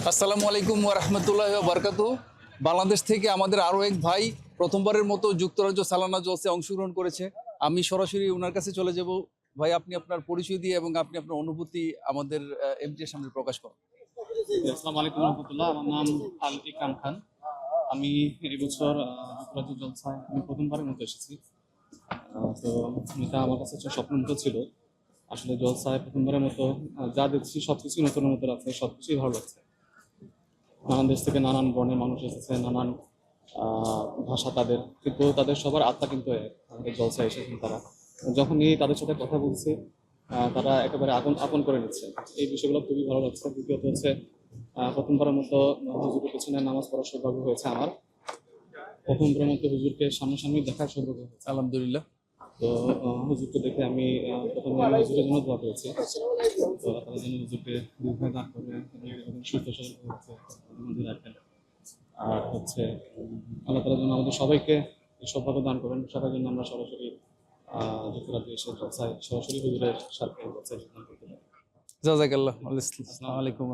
আসসালামু আলাইকুম রহমতুল্লাহ বরকাত বাংলাদেশ থেকে আমাদের আরও এক ভাই প্রথমবারের মতো যুক্তরাজ্য সালানা জলসে অংশগ্রহণ করেছে। আমি সরাসরি ওনার কাছে চলে যাব। ভাই, আপনি আপনার পরিচয় দিয়ে এবং আপনি আপনার অনুভূতি আমাদের এমটির সামনে প্রকাশ করুন। আসসালামু আলাইকুম রহমতুল্লাহ। আমার নাম আল ইকরাম খান। আমি এই বছর যুক্তরাজ্য জলসায় আমি প্রথমবারের মতো এসেছি। তো এটা আমার কাছে একটা স্বপ্ন মতো ছিল। আসলে জলসায় প্রথমবারের মতো যা দেখছি সবকিছুই নতুন নতুন আছে সবকিছুই ভালো লাগছে। নানান দেশ থেকে নানান বর্ণের মানুষ এসেছে, নানান ভাষা তাদের, কিন্তু তাদের সবার আত্মা কিন্তু। আমাদের জলসায় এসেছেন তারা। যখনই তাদের সাথে কথা বলছে তারা একেবারে আপন আপন করে নিচ্ছে। এই বিষয়গুলো খুবই ভালো লাগছে। দ্বিতীয়ত হচ্ছে প্রথমবারের মতো হুজুরের পেছনে নামাজ পড়ার সৌভাগ্য হয়েছে আমার। প্রথমবারের মতো হুজুরকে সামনাসামনি দেখার সৌভাগ্য হয়েছে। আলহামদুলিল্লাহ। তো হুজুরকে দেখে আমি প্রথমে হুজুরের জন্য দোয়া করেছি তো যেন হুজুরকে দীর্ঘায় দান সুস্থ সবল মধ্যে রাখেন। আর হচ্ছে আল্লাহ তালা যেন আমাদের সবাইকে সৌভাগ্য দান করেন। সবার জন্য আমরা সরাসরি আহ, যুক্তরাজ্যে এসে জলসায় সরাসরি হুজুরের সাথে জলসায় যোগদান করতে পারি। জাজাকাল্লাহ আসসালামু আলাইকুম।